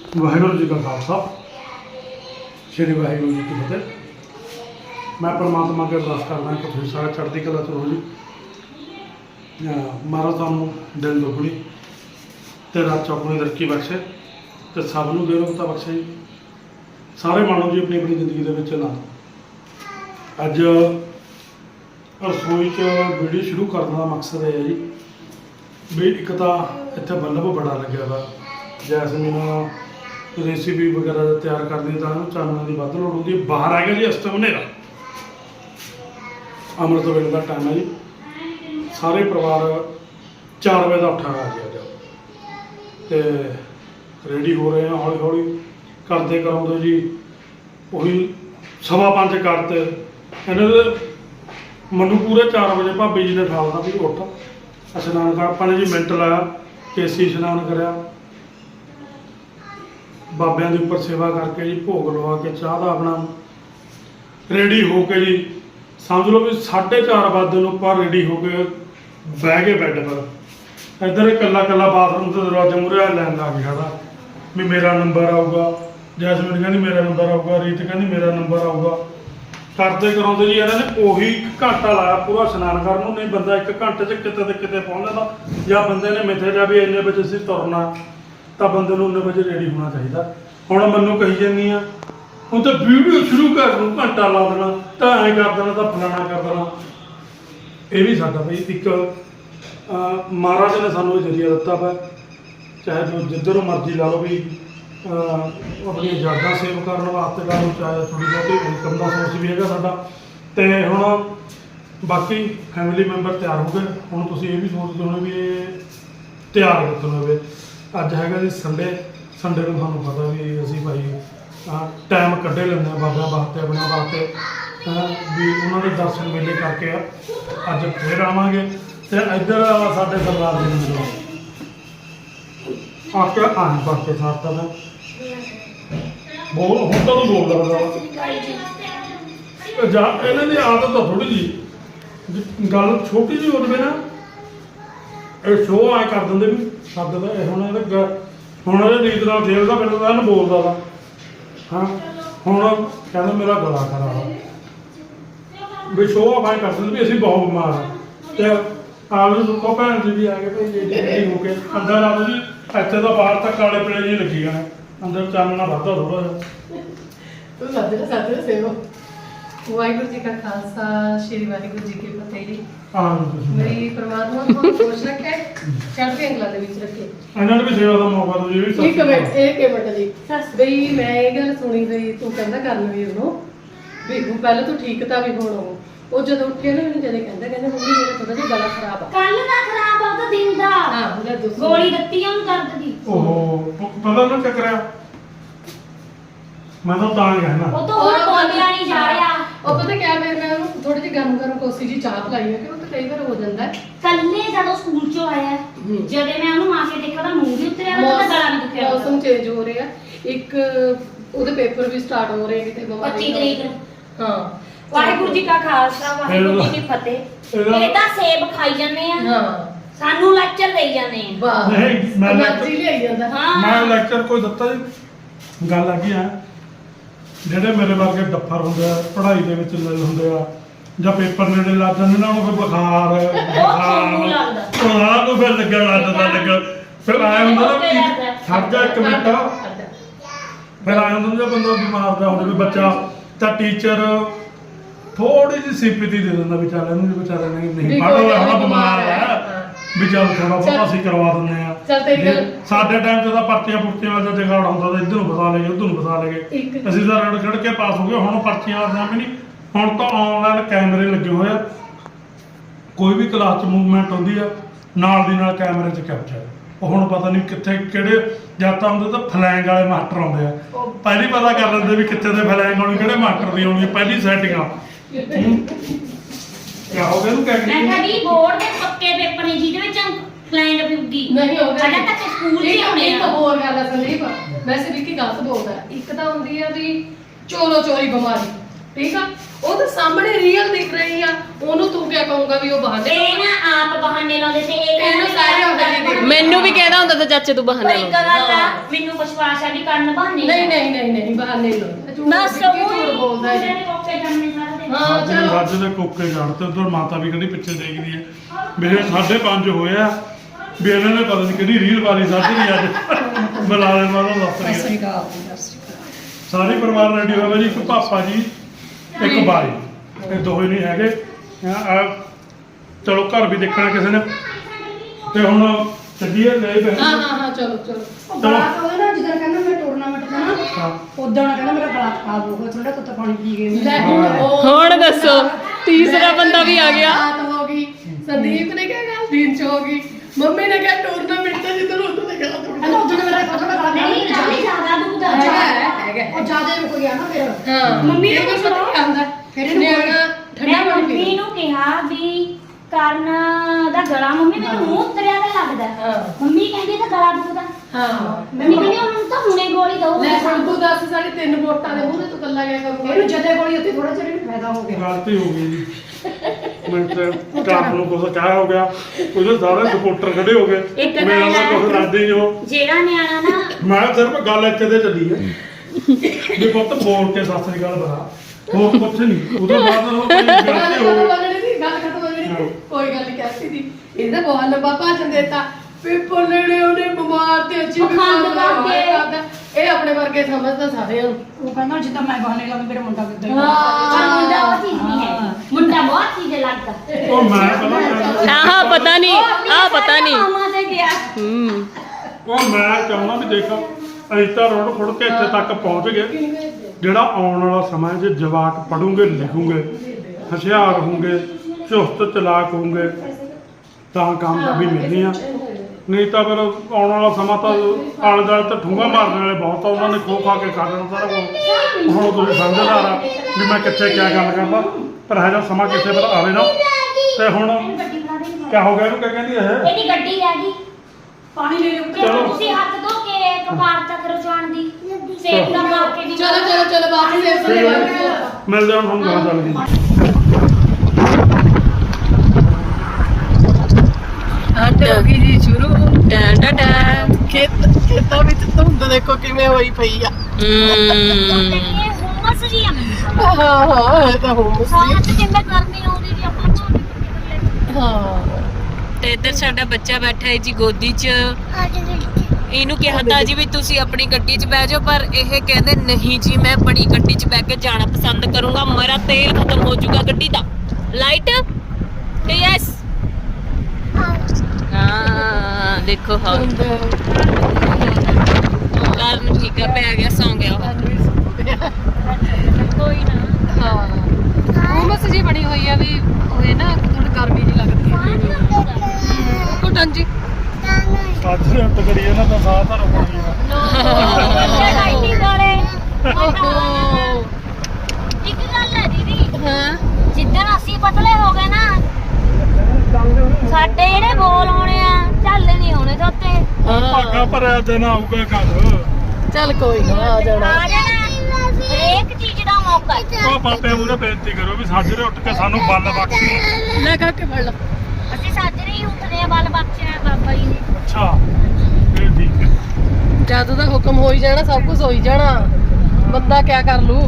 ਵਾਹਿਗੁਰੂ ਜੀ ਕਾ ਖਾਲਸਾ। ਸ੍ਰੀ ਵਾਹਿਗੁਰੂ ਜੀ ਕੀ ਫਤਿਹ। ਮੈਂ ਪਰਮਾਤਮਾ ਅੱਗੇ ਅਰਦਾਸ ਕਰਦਾ ਕਿ ਤੁਸੀਂ ਸਾਰੇ ਚੜ੍ਹਦੀ ਕਲਾ ਚ ਰਹੋ ਜੀ। ਮਹਾਰਾਜ ਤੁਹਾਨੂੰ ਦਿਲ ਦੁਗਣੀ ਤੇ ਰਾਤ ਚੌਗੁਣੀ ਤਰੱਕੀ ਬਖਸ਼ੇ ਤੇ ਸਭ ਨੂੰ ਬੇਰੋਗਤਾ ਬਖਸ਼ੇ ਜੀ। ਸਾਰੇ ਮਾਣੋ ਜੀ ਆਪਣੀ ਆਪਣੀ ਜ਼ਿੰਦਗੀ ਦੇ ਵਿੱਚ ਨਾ ਅੱਜ ਰਸੋਈ 'ਚ ਵੀਡੀਓ ਸ਼ੁਰੂ ਕਰਨ ਦਾ ਮਕਸਦ ਇਹ ਹੈ ਜੀ ਵੀ ਇੱਕ ਤਾਂ ਇੱਥੇ ਬੱਲਬ ਬੜਾ ਲੱਗਿਆ ਵਾ। ਜੈਸਮੀਨ ਰੈਸਿਪੀ ਵਗੈਰਾ ਤਿਆਰ ਕਰਦੀ ਤਾਂ ਉਹਨੂੰ ਚਾਨਣਾ ਦੀ ਵੱਧ ਲੋੜ ਹੁੰਦੀ ਹੈ। ਬਾਹਰ ਆ ਗਿਆ ਜੀ, ਇਸ ਤੋਂ ਹਨੇਰਾ। ਅੰਮ੍ਰਿਤ ਵੇਲੇ ਦਾ ਟਾਈਮ ਹੈ ਜੀ। ਸਾਰੇ ਪਰਿਵਾਰ 4 ਵਜੇ ਦਾ ਉੱਠਾ ਆ ਗਿਆ ਜੀ। ਤੇ ਰੈਡੀ ਹੋ ਰਹੇ ਆ ਹੌਲੀ ਹੌਲੀ ਕਰਦੇ ਕਰਾਉਂਦੇ ਜੀ। ਉਹੀ ਸਵਾ ਪੰਜ ਕਰਤੇ। ਇਹਨਾਂ ਦੇ ਮੈਨੂੰ ਪੂਰੇ 4 ਵਜੇ ਭਾਬੀ ਜੀ ਨੇ ਠਾਲਦਾ ਵੀ ਉੱਠ। ਇਸ਼ਨਾਨ ਕਰ, ਆਪਾਂ ਨੇ ਜੀ ਮਿੰਟ ਲਾਇਆ, ਕੇਸੀ ਇਸ਼ਨਾਨ ਕਰਿਆ। ਬਾਬਿਆਂ ਦੇ ਉੱਪਰ ਸੇਵਾ ਕਰਕੇ ਜੀ ਭੋਗ ਲਵਾ ਕੇ ਚਾਹ ਦਾ ਆਪਣਾ ਰੈਡੀ ਹੋ ਕੇ ਜੀ, ਸਮਝ ਲਓ ਵੀ 4:30 ਵਜੇ ਨੂੰ ਆਪਾਂ ਰੈਡੀ ਹੋ ਕੇ ਬਹਿ ਗਏ ਬੈੱਡ ਪਰ। ਇੱਧਰ ਇਕੱਲਾ ਇਕੱਲਾ ਬਾਥਰੂਮ ਤੇ ਦਰਵਾਜ਼ੇ ਮੂਹਰੇ ਲੈਣ ਲੱਗ ਗਿਆ ਖੜਾ ਵੀ ਮੇਰਾ ਨੰਬਰ ਆਊਗਾ, ਜੈਸਮੀਨ ਕਹਿੰਦੀ ਮੇਰਾ ਨੰਬਰ ਆਊਗਾ, ਰੀਤ ਕਹਿੰਦੀ ਮੇਰਾ ਨੰਬਰ ਆਊਗਾ। ਕਰਦੇ ਕਰਾਉਂਦੇ ਜੀ ਇਹਨਾਂ ਨੇ ਉਹੀ ਇੱਕ ਘੰਟਾ ਲਾਇਆ, ਪੂਰਾ ਇਸ਼ਨਾਨ ਕਰਨ ਨੂੰ, ਨਹੀਂ ਬੰਦਾ ਇੱਕ ਘੰਟੇ ਚ ਕਿਤੇ ਤੇ ਕਿਤੇ ਪਹੁੰਚ ਜਾਂਦਾ। ਜਾਂ ਬੰਦੇ ਨੇ ਮਿੱਥੇ ਜਾ ਵੀ ਇੰਨੇ ਵਿੱਚ ਅਸੀਂ ਤੁਰਨਾ। ਤਾਂ ਬੰਦੇ ਨੂੰ ਉਨੇ ਵਜੇ ਰੈਡੀ ਹੋਣਾ ਚਾਹੀਦਾ। ਹੁਣ ਮੈਨੂੰ ਕਹੀ ਜਾਂਦੀ ਆ ਹੁਣ ਤਾਂ ਵੀਡੀਓ ਸ਼ੁਰੂ ਕਰ ਨੂੰ ਘੰਟਾ ਲਾ ਦੇਣਾ ਤਾਂ ਐਂ ਕਰ ਦੇਣਾ ਤਾਂ ਫਲਾਣਾ ਕਰ ਦੇਣਾ। ਇਹ ਵੀ ਸਾਡਾ ਬਈ ਇੱਕ ਅਹ, ਮਹਾਰਾਜ ਨੇ ਸਾਨੂੰ ਇਹ ਜਰੀਆ ਦਿੱਤਾ ਵਾ ਚਾਹੇ ਜੋ ਜਿੱਧਰੋਂ ਮਰਜ਼ੀ ਲਾ ਲਓ ਵੀ ਆਪਣੀਆਂ ਯਾਦਾਂ ਸੇਵ ਕਰਨ ਵਾਸਤੇ ਲਾ ਲਓ ਚਾਹੇ ਥੋੜੀ ਬਹੁਤੀ ਇਨਕਮ ਦਾ ਸੋਰਸ ਵੀ ਹੈਗਾ ਸਾਡਾ। ਤੇ ਹੁਣ ਬਾਕੀ ਫੈਮਿਲੀ ਮੈਂਬਰ ਤਿਆਰ ਹੋ ਗਏ ਹੁਣ ਤੁਸੀਂ ਇਹ ਵੀ ਸੋਚਦੇ ਹੋਣੇ ਵੀ ਇਹ ਤਿਆਰ ਕਿੱਥੋਂ ਹੋਵੇ ਅੱਜ ਹੈਗਾ ਜੀ ਸੰਡੇ ਸੰਡੇ ਨੂੰ ਤੁਹਾਨੂੰ ਪਤਾ ਵੀ ਅਸੀਂ ਭਾਈ ਟਾਈਮ ਕੱਢੇ ਲੈਂਦੇ ਆ ਬਾਬਾ ਵਾਸਤੇ ਆਪਣੇ ਵਾਸਤੇ ਹੈਂ, ਵੀ ਉਹਨਾਂ ਦੇ ਦਰਸ਼ਨ ਮੇਲੇ ਕਰਕੇ ਅੱਜ ਫੇਰ ਆਵਾਂਗੇ ਤੇ ਇੱਧਰ ਸਾਡੇ ਸਰਦਾਰ ਜੀ ਨੂੰ ਮਿਲੋ ਆ ਕੇ ਆਂ ਬਾਕੇ ਸਾਥ ਮੈਂ ਬੋਲ ਹੁਣ ਤਾਂ ਤੂੰ ਬੋਲ ਲੱਗਦਾ ਜਾ ਇਹਨਾਂ ਦੀ ਆਦਤ ਤਾਂ ਥੋੜੀ ਜੀ ਗੱਲ ਛੋਟੀ ਜਿਹੀ ਹੋ ਜਵੇ ਨਾ ਇਹ ਸ਼ੋਅ ਆਏ ਕਰ ਦਿੰਦੇ ਵੀ ਸੱਦ ਦਾ ਇਹ ਹੁਣ ਇਹਦਾ ਗ- ਹੁਣ ਇਹ ਨੀਤ ਨਾਲ ਖੇਲਦਾ ਮੈਨੂੰ ਤਾਂ ਇਹਨੂੰ ਬੋਲਦਾ ਦਾ ਹਾਂ, ਹੁਣ ਕਹਿੰਦਾ ਮੇਰਾ ਗਲਾ ਖਰਾਬ ਵੀ ਸ਼ੋਅ ਆਏ ਕਰ ਦਿੰਦੇ ਵੀ ਅਸੀਂ ਬਹੁਤ ਬਿਮਾਰ ਹਾਂ ਤੇ ਆਪ ਸੁੱਕੋ ਭੈਣ ਜੀ ਵੀ ਆ ਗਏ ਭਈ ਜੀ ਹੋ ਕੇ। ਅੰਦਰ ਆ ਜੀ, ਇੱਥੇ ਤਾਂ ਬਾਹਰ ਤੱਕ ਕਾਲੇ ਪੀਲੇ ਜੀ ਲੱਗੀ ਜਾਣੇ। ਅੰਦਰ ਚਾਨਣਾ ਵੱਧਦਾ ਥੋੜਾ ਜਿਹਾ। ਤੂੰ ਸਾਦੇ ਸਾਦੇ ਸੇਵੋ। ਵਾਹਿਗੁਰੂ ਜੀ ਕਾ ਖਾਲਸਾ ਸ਼੍ਰੀ ਵਾਹਿਗੁਰੂ ਜੀ ਕੀ ਫਤਿਹ। ਜੀ ਆਹ ਨੂੰ ਤੁਸੀਂ। ਮੇਰੀ ਪ੍ਰਮਾਤਮਾ ਤੁਹਾਨੂੰ ਖੁਸ਼ ਰੱਖੇ ਚੜ੍ਹਦੀ ਕਲਾ ਦੇ ਵਿੱਚ ਰੱਖੇ। ਇਹਨਾਂ ਨੂੰ ਵੀ ਸੇਵਾ ਦਾ ਮੌਕਾ ਦਿਓ ਜੀ ਵੀ ਸਤਿ ਇੱਕ ਸ਼੍ਰੀ ਮਿੰਟ ਅਕਾਲ। ਇਹ ਕਿ ਮਿੰਟ ਜੀ। ਬਈ ਮੈਂ ਇਹ ਗੱਲ ਸੁਣੀ ਬਈ ਤੂੰ ਕਹਿੰਦਾ ਕਰਨਵੀਰ ਨੂੰ ਵੀ ਹੁਣ ਪਹਿਲਾਂ ਤੂੰ ਠੀਕ ਤਾਂ ਵੀ ਹੁਣ ਉਹ ਉਹ ਜਦੋਂ ਉੱਠਿਆ ਨਾ ਮੈਨੂੰ ਜਦੇ ਕਹਿੰਦਾ ਕਹਿੰਦਾ ਮੰਮੀ ਮੇਰਾ ਥੋੜਾ ਜਿਹਾ ਗਲਾ ਖਰਾਬ ਆ। ਕੱਲ ਦਾ ਖਰਾਬ ਆ ਉਹਦਾ ਦਿਨ ਦਾ। ਹਾਂ ਉਹਦਾ ਦੱਸੋ ਗੋਲੀ ਦਿੱਤੀ ਆ ਉਹਨੂੰ ਦਰਦ ਦੀ। ਓਹੋ ਪ- ਪਤਾ ਨਾ ਚੱਕਰਿਆ ਮੈਂ ਤਾਂ ਤਾਂ ਕਹਿਣਾ ਉਹ ਤਾਂ ਹੋਰ ਬੋਲਿਆ ਨਹੀਂ ਜਾ ਰਿਹਾ। ਉਹ ਪਤਾ ਕਿਆ ਮੈਂ ਮੈਂ ਉਹਨੂੰ ਥੋੜੀ ਜਿਹੀ ਗਰਮ ਗਰਮ ਕੋਸੀ ਜੀ ਚਾਹ ਪਲਾਈ ਹੈ ਕਿ ਉਹ ਤਾਂ ਕਈ ਵਾਰ ਹੋ ਜਾਂਦਾ ਹੈ। ਕੱਲੇ ਜਦੋਂ ਸਕੂਲ ਚੋਂ ਆਇਆ ਹੂੰ। ਜਦੇ ਮੈਂ ਉਹਨੂੰ ਆ ਕੇ ਦੇਖਿਆ ਤਾਂ ਮੂੰਹ ਵੀ ਉਤਰਿਆ ਉਹਦਾ ਤਾਂ ਗਲਾ ਵੀ ਦੁਖਿਆ ਮੌਸਮ ਚੇਂਜ ਹੋ ਰਿਹਾ। ਇੱਕ ਉਹਦੇ ਪੇਪਰ ਵੀ ਸਟਾਰਟ ਹੋ ਰਹੇ ਕਿਤੇ ਬਿਮਾਰੀ 25 ਤਰੀਕ ਨੂੰ। ਹਾਂ। ਵਾਹਿਗੁਰੂ ਜੀ ਕਾ ਖਾਲਸਾ ਵਾਹਿਗੁਰੂ ਜੀ ਕੀ ਫਤਿਹ। ਇਹਦਾ- ਇਹ ਤਾਂ ਸੇਬ ਖਾਈ ਜਾਂਦੇ ਆ। ਹਾਂ। ਸਾਨੂੰ ਲੈਕਚਰ ਦੇਈ ਜਾਂਦੇ ਆ। ਵਾਹ। ਨਹੀਂ, ਮੈਂ ਮਰਜ਼ੀ ਲਿਆਈ ਜਾਂਦਾ। ਹਾਂ। ਮੈਂ ਲੈਕਚਰ ਕੋਈ ਦਿੱਤਾ ਜੀ ਗੱਲ ਆ ਗਈ ਆ ਜਿਹੜੇ ਮੇਰੇ ਵਰਗੇ ਡੱਫਰ ਹੁੰਦੇ ਆ ਪੜ੍ਹਾਈ ਦੇ ਵਿੱਚ ਲੱਲ ਹੁੰਦੇ ਆ ਜਾਂ ਪੇਪਰ ਨੇੜੇ ਲੱਗ ਜਾਂਦੇ ਨਾ ਉਹਨੂੰ ਫਿਰ ਬੁਖਾਰ ਤੁਹਾਨੂੰ ਲੱਗਦਾ। ਉਹਨਾਂ ਨੂੰ ਫਿਰ ਲੱਗਣ ਲੱਗ ਜਾਂਦਾ ਲੱਗ ਫਿਰ ਆਇਆ ਹੁੰਦਾ ਨਾ ਛੱਡ ਜਾ ਇੱਕ ਮਿੰਟ। ਫਿਰ ਆਇਆ ਹੁੰਦਾ ਨਾ ਬੰਦਾ ਬਿਮਾਰ ਦਾ ਹੋਵੇ ਵੀ ਬੱਚਾ ਤਾਂ ਟੀਚਰ ਥੋੜੀ ਜਿਹੀ ਸਿੰਪਥੀ ਦੇ ਦਿੰਦਾ ਵੀ ਚੱਲ ਇਹਨੂੰ ਵੀ ਵਿਚਾਰੇ ਨੇ ਵੀ ਨਹੀਂ ਪੜ੍ਹ ਰਿਹਾ ਨੀ, ਬਿਮਾਰ ਬਿਮਾਰ ਹੈ। ਹੈ। ਵੀ ਚੱਲ ਥੋੜਾ ਬਹੁਤਾ। ਅਸੀਂ ਕਰਵਾ ਦਿੰਦੇ ਆ ਚੱਲ ਤੇ ਗੱਲ- ਸਾਡੇ ਟਾਈਮ 'ਚ ਤਾਂ ਪਰਚੀਆਂ ਪੁਰਚੀਆਂ ਦਾ ਜਗਾੜ ਹੁੰਦਾ ਤਾਂ ਇੱਧਰ ਫਸਾ ਲਏ ਉੱਧਰ ਫਸਾ ਲਏ ਅਸੀਂ ਤਾਂ ਰੜ ਖੜ ਕੇ ਪਾਸ ਹੋ ਗਏ ਹੁਣ ਪਰਚੀਆਂ ਦਾ ਨਹੀਂ। ਹੁਣ ਤਾਂ ਆਨਲਾਈਨ ਕੈਮਰੇ ਲੱਗੇ ਹੋਏ ਆ। ਕੋਈ ਵੀ ਕਲਾਸ 'ਚ ਮੂਵਮੈਂਟ ਹੁੰਦੀ ਆ ਨਾਲ ਦੀ ਨਾਲ ਕੈਮਰੇ 'ਚ ਕੈਪਚਰ ਉਹ ਹੁਣ ਪਤਾ ਨਹੀਂ ਕਿੱਥੇ ਕਿਹੜੇ ਜਾਤਾਂ ਹੁੰਦੇ ਤਾਂ ਫਲੈਂਗ ਵਾਲੇ ਮਾਸਟਰ ਆਉਂਦੇ ਆ। ਪਹਿਲੀ ਪਤਾ ਕਰ ਲੈਂਦੇ ਵੀ ਕਿੱਥੇ ਦੇ ਫਲੈਂਗ ਆਉਣੀ ਕਿਹੜੇ ਮਾਸਟਰ ਦੀ ਆਉਣੀ ਪਹਿਲੀ ਸੈਟਿੰਗ ਆ। ਕਿਆ ਹੋ ਗਿਆ ਇਹਨੂੰ ਕਹਿ ਮੈਂ ਕਿਹਾ ਵੀ ਬੋਰਡ ਦੇ ਪੱਕੇ ਪੇਪਰ ਨੇ ਜਿਹਦੇ ਵਿੱਚ ਫਲੈਂਗ ਫਿੱਗੀ ਨਹੀਂ ਹੋ ਗਿਆ ਸਾਡਾ ਤੱਕ ਸਕੂਲ 'ਚ ਹੀ ਇੱਕ- ਆਉਣੇ ਇੱਕ ਆ। ਹੋਰ ਗੱਲ ਆ ਸੰਦੀਪ। ਵੈਸੇ ਵੀ ਕੀ ਗਲਤ ਬੋਲਦਾ। ਹੈ। ਇੱਕ ਤਾਂ ਹੁੰਦੀ ਆ ਵੀ ਚੋਰੋ ਚੋਰੀ ਬਿਮਾਰੀ। ਠੀਕ ਆ? ਉਹ ਤਾਂ ਸਾਹਮਣੇ ਰੀਅਲ ਦਿਖ ਰਹੀ ਆ। ਉਹਨੂੰ ਤੂੰ ਕਿਆ ਕਹੂੰਗਾ ਵੀ ਉਹ ਬਹਾਨੇ ਇਹ ਨਾ ਆਪ ਬਹਾਨੇ ਲਾਉਂਦੇ ਤੇ ਇਹ ਇਹਨੂੰ ਸਾਰੇ ਆਉਂਦੇ ਨੇ। ਮੈਨੂੰ ਵੀ ਕਹਿੰਦਾ ਹੁੰਦਾ ਤਾਂ ਚਾਚੇ ਤੂੰ ਬਹਾਨੇ ਗੱਲ ਆ ਮੈਨੂੰ ਵਿਸ਼ਵਾਸ ਆ ਵੀ ਕਰਨ ਬਹਾਨੇ ਨਹੀਂ ਨਹੀਂ ਨਹੀਂ ਨਹੀਂ ਬਹਾਨੇ ਹੀ ਲਾਉਂਦਾ। ਝੂਠ ਬਸ ਵਿੱਕੀ ਉਹ ਝੂਠ ਬੋਲਦਾ ਜਿਹੜੇ ਹੈ ਹਾਂ ਚਲੋ। ਅੱਜ ਦੇ ਕੋਕੇ ਜੜ ਤੇ ਉਧਰ ਮਾਤਾ ਵੀ ਕਹਿੰਦੀ ਪਿੱਛੇ ਦੇਖਦੀ ਹੈ। ਮੇਰੇ 5:30 ਹੋਏ ਆ। ਵੀ ਇਹਨਾਂ ਨੇ ਪਤਾ ਨਹੀਂ ਕਿਹੜੀ ਰੀਲ ਵਾਲੀ ਸਾਡੀ ਨਹੀਂ ਅੱਜ। ਬੁਲਾਲੇ ਮਾਰੋ ਦੱਸ ਰਹੀ ਹੈ ਸਾਰੇ ਪਰਿਵਾਰ ਰੈਡੀ ਹੋਇਆ ਜੀ ਇੱਕ ਪਾਪਾ ਜੀ ਇੱਕ ਬਾਈ। ਇਹ ਦੋਵੇਂ ਨਹੀਂ ਹੈਗੇ। ਆ ਚਲੋ ਘਰ ਵੀ ਦੇਖਣਾ ਕਿਸੇ ਨੇ। ਤੇ ਹੁਣ ਚੱਲੀਏ ਲੈ ਬਹਿ ਹਾਂ ਹਾਂ ਹਾਂ ਚਲੋ ਚਲੋ। ਉਹ ਬਲਾਕ ਉਹਦਾ ਨਾ ਜਿੱਦਾਂ ਕਹਿੰਦਾ ਮੈਂ ਟੂਰਨਾਮੈਂਟ ਦਾ ਨਾ ਹਾਂ। ਉਦੋਂ ਨਾ ਕਹਿੰਦਾ ਮੇਰਾ ਬਲਾਕ ਖਰਾਬ ਹੋ ਗਿਆ ਥੋੜਾ ਕੁੱਤਾ ਪਾਣੀ ਪੀ ਗਏ ਹੁਣ ਦੱਸੋ ਤੀਸਰਾ ਬੰਦਾ ਵੀ ਆ ਗਿਆ। ਰਾਤ ਹੋ ਗਈ। ਸੰਦੀਪ ਨੇ ਕਿਹਾ ਗੱਲ ਦਿਨ ਚ ਹੋ ਗਈ। ਮੰਮੀ ਨੇ ਕਿਹਾ ਟੂਰਨਾਮੈਂਟ ਤੇ ਜਿੱਦਣ ਉਦੋਂ ਤੇ ਗਿਆ। ਕਹਿੰਦਾ ਉਦੋਂ ਮੇਰਾ ਥੋੜਾ ਖਰਾਬ ਨਹੀਂ ਨਹੀਂ ਜ਼ਿਆਦਾ ਦੁੱਧ ਆ ਹੈਗਾ ਹੈ, ਹੈਗਾ। ਹੈ। ਉਹ ਜ਼ਿਆਦਾ ਹੋ ਗਿਆ ਨਾ ਫਿਰ। ਹਾਂ। ਮੰਮੀ ਨੂੰ ਇਹ ਪੁੱਛ ਪਤਾ ਲਓ। ਕੀ ਆਉਂਦਾ ਫਿਰ ਇਹਨੂੰ ਨਿਆਣਾ ਠੰਡਾ ਪਾਣੀ ਮੰਮੀ ਪੀ ਨੂੰ ਕਿਹਾ ਵੀ ਕਰਨ ਦਾ ਗਲਾ ਮੰਮੀ ਮੈਨੂੰ ਮੂੰਹ ਉਤਰਿਆ ਤਾਂ ਲੱਗਦਾ। ਹਾਂ। ਮੰਮੀ ਕਹਿੰਦੀ ਤਾਂ ਗਲਾ ਦੁਖਦਾ ਹਾਂ। ਮੰਮੀ ਕਹਿੰਦੀ ਉਹਨੂੰ ਤਾਂ ਹੁਣੇ ਗੋਲੀ ਦਊ। ਲੈ ਹੁਣ ਤੂੰ ਦੱਸ ਸਾਡੇ ਤਿੰਨ ਵੋਟਾਂ ਦੇ ਮੂਹਰੇ ਤੂੰ ਕੱਲਾ ਗਿਆ ਕਰੂੰਗਾ? ਇਹਨੂੰ ਜਦੇ ਕੋਲੀ ਉੱਤੇ ਥੋੜਾ ਚਿਰ ਇਹਨੂੰ ਫਾਇਦਾ ਹੋ ਗਿਆ। ਗਲਤੀ ਹੋ ਗਈ ਜੀ। ਮੈਂ ਤੇ ਕਾਪ ਨੂੰ ਕੁਛ ਕਹਿ ਹੋ ਗਿਆ। ਉਹਦੇ ਸਾਰੇ ਸਪੋਰਟਰ ਖੜੇ ਹੋ ਗਏ। ਇੱਕ ਮੇਰਾ ਤਾਂ ਹੈ। ਕੁਛ ਰਾਦੇ ਹੀ ਹੋ। ਜਿਹੜਾ ਨਿਆਣਾ ਨਾ ਮੈਂ ਸਿਰਫ ਗੱਲ ਇੱਥੇ ਤੇ ਚੱਲੀ ਹੈ ਵੀ ਪੁੱਤ ਬੋਲ ਕੇ ਸੱਸ ਦੀ ਗੱਲ ਬਣਾ ਹੋਰ ਕੁਛ ਨਹੀਂ। ਉਹਦੇ ਬਾਅਦ ਉਹ ਕੋਈ ਗੱਲ ਗਲਤੀ ਹੋ ਖਤਮ ਹੋ ਗਈ ਹੋ ਹਾਂ। ਕੋਈ ਗੱਲ ਨਹੀਂ ਕਹਿਤੀ ਸੀ ਇਹਦਾ ਬਹੁਤ ਲੰਬਾ ਭਾਸ਼ਣ ਦੇਤਾ। ਪੇਪਰ ਲੈਣੇ ਉਹਨੇ ਬਿਮਾਰ ਤੇ ਅੱਛੀ ਪਖੰਡ ਕਰਕੇ। ਇਹ ਆਪਣੇ ਵਰਗੇ ਸਮਝਦਾ ਸਾਰਿਆਂ ਨੂੰ। ਉਹ ਕਹਿੰਦਾ ਜਿੱਦਾਂ ਮੈਂ ਬਹਾਨੇ ਲਾਉਂਦਾ ਮੇਰਾ ਮੁੰਡਾ ਕਿੱਦਾਂ ਪਰ ਮੁੰਡਾ ਉਹ ਚੀਜ਼ ਨਹੀਂ ਹੈ। ਮੁੰਡਾ ਬਹੁਤ ਚੀਜ਼ ਲੱਗਦਾ। ਉਹ ਮੈਂ ਪਹਿਲਾਂ ਆਹ ਪਤਾ ਨਹੀਂ ਆਹ ਪਤਾ ਨਹੀਂ ਮਾਮਾ ਤੇ ਗਿਆ। ਹੂੰ। ਉਹ ਮੈਂ ਚਾਹੁੰਦਾ ਵੀ ਦੇਖੋ ਅਸੀਂ ਤਾਂ ਰੋਡ ਫੁੜ ਕੇ ਇੱਥੇ ਤੱਕ ਪਹੁੰਚ ਗਏ। ਜਿਹੜਾ ਆਉਣ ਵਾਲਾ ਸਮਾਂ ਜੇ ਜਵਾਕ ਪੜੂਗੇ ਲਿਖੂਗੇ ਹੁਸ਼ਿਆਰ ਹੋਣਗੇ ਚੁਸਤ ਚਲਾਕ ਹੋਣਗੇ ਤਾਂ ਕਾਮਯਾਬੀ ਮਿਲਣੀ ਆ ਨਹੀਂ ਤਾਂ ਫਿਰ ਆਉਣ ਵਾਲਾ ਸਮਾਂ ਤਾਂ ਆਲੇ ਦੁਆਲੇ ਤਾਂ ਠੂੰਗਾ ਮਾਰਨ ਵਾਲੇ ਬਹੁਤ ਆ ਉਹਨਾਂ ਨੇ ਖੋ ਖਾ ਕੇ ਖਾ ਲੈਣਾ ਸਾਰਾ ਕੁਝ ਹੁਣ ਤੁਸੀਂ ਸਮਝਦਾਰ ਆ ਵੀ ਮੈਂ ਕਿੱਥੇ ਕਿਆ ਗੱਲ ਕਰਦਾ ਪਰ ਇਹੋ ਜਿਹਾ ਸਮਾਂ ਕਿਸੇ ਪਰ ਆਵੇ ਨਾ। ਤੇ ਹੁਣ ਦੇ ਕਿਆ ਹੋ ਗਿਆ ਇਹਨੂੰ ਕਿਆ ਕਹਿੰਦੀ ਇਹ? ਇਹਦੀ ਗੱਡੀ ਰਹਿ ਗਈ। ਪਾਣੀ ਲੈ ਲਿਓ। ਚਲੋ। ਤੁਸੀਂ ਹੱਥ ਧੋ ਕੇ ਕਪਾਰ ਤੱਕ ਰਚਾਉਣ ਦੀ। ਸੇਕ ਦਾ ਮਾਰ ਕੇ ਦੀ ਚਲੋ ਚਲੋ ਚਲੋ ਬਾਕੀ ਸੇਵ ਹੈ। ਮਿਲਦੇ ਹਾਂ ਤੁਹਾਨੂੰ ਗਾਂ ਚੱਲ ਜੀ ਹੱਟ ਹੋ ਗਈ ਜੀ ਸ਼ੁਰੂ? ਟੈਂ ਟੈਂ ਟੈਂ। ਖੇਤ ਖੇਤਾਂ ਵਿੱਚ ਧੁੰਦ ਦੇਖੋ ਕਿਵੇਂ ਹੋਈ ਪਈ ਆ। ਹਮ। ਇਹ ਹੁਮਸ ਜੀ ਆ ਮੈਨੂੰ ਹਾਂ ਹਾਂ ਇਹ ਤਾਂ ਹੋ ਸਾਰਾ ਤੇ ਜਿੰਨੇ ਗਰਮੀ ਆਉਂਦੀ ਜੀ ਆਪਾਂ ਨੂੰ ਕਿੱਥੇ ਹਾਂ। ਤੇ ਇੱਧਰ ਸਾਡਾ ਬੱਚਾ ਬੈਠਾ ਹੈ ਜੀ ਗੋਦੀ 'ਚ। ਇਹਨੂੰ ਕਿਹਾ ਤਾਂ ਜੀ ਵੀ ਤੁਸੀਂ ਆਪਣੀ ਗੱਡੀ 'ਚ ਬਹਿ ਜਾਓ ਪਰ ਇਹ ਕਹਿੰਦੇ ਨਹੀਂ ਜੀ ਮੈਂ ਬੜੀ ਗੱਡੀ 'ਚ ਬਹਿ ਕੇ ਜਾਣਾ ਪਸੰਦ ਕਰੂੰਗਾ। ਮੇਰਾ ਤੇਲ ਖਤਮ ਹੋ ਜਾਊਗਾ ਗੱਡੀ ਦਾ। ਲਾਈਟ? ਤੇ ਯੈਸ ਹਾਂ ਦੇਖੋ ਹਾਂ ਕਾਰਨ ਠੀਕ ਆ ਪੈ ਗਿਆ ਸੌਂ ਗਿਆ ਉਹ। ਕੋਈ ਨਾ। ਹਾਂ। ਹੁਮਸ ਜੀ ਬਣੀ ਹੋਈ ਆ ਵੀ ਹੋਏ ਨਾ ਥੋੜੀ ਗਰਮੀ ਜੀ ਲੱਗਦੀ ਹੈ ਕੁਟਨ ਜੀ। ਦੇ ਅੰਤ ਕਰੀਏ ਨਾ ਤਾਂ ਸਾਹ ਤਾਂ ਰੁਕਣੀ ਆ। ਇੱਕ ਗੱਲ ਹੈ ਦੀਦੀ। ਹਾਂ। ਜਿੱਦਣ ਅਸੀਂ ਪਤਲੇ ਹੋ ਗਏ ਨਾ ਸਾਡੇ ਜਿਹੜੇ ਬੋਲ ਹੋਣੇ ਆ ਚੱਲ ਨਹੀਂ ਹੋਣੇ ਤੋਤੇ ਭਾਗਾ ਭਰਿਆ ਦਿਨ ਆਊਗਾ ਕੱਲ ਚੱਲ ਕੋਈ ਨਾ ਆ ਜਾਣਾ। ਆ ਜਾਣਾ। ਹਰੇਕ ਚੀਜ਼ ਦਾ ਮੌਕਾ। ਹੈ। ਉਹ ਬਾਬੇ ਮੂਰੇ ਬੇਨਤੀ ਕਰੋ ਵੀ ਸਾਜਰੇ ਉੱਠ ਕੇ ਸਾਨੂੰ ਬੱਲ ਬਖਸ਼ੀ। ਲੈ ਕਾ ਕੇ ਫੜ ਲਾ ਅਸੀਂ ਸਾਜਰੇ ਹੀ ਉੱਠਦੇ ਆ ਬਲ ਬਖਸ਼ਿਆ ਬਾਬਾ ਜੀ ਨੇ। ਅੱਛਾ ਇਹ ਠੀਕ ਹੈ। ਜਾਦੂ ਦਾ ਹੁਕਮ ਹੋ ਹੀ ਜਾਣਾ ਸਭ ਕੁਝ ਹੋ ਹੀ ਜਾਣਾ। ਬੰਦਾ ਕਿਆ ਕਰ ਲੂ?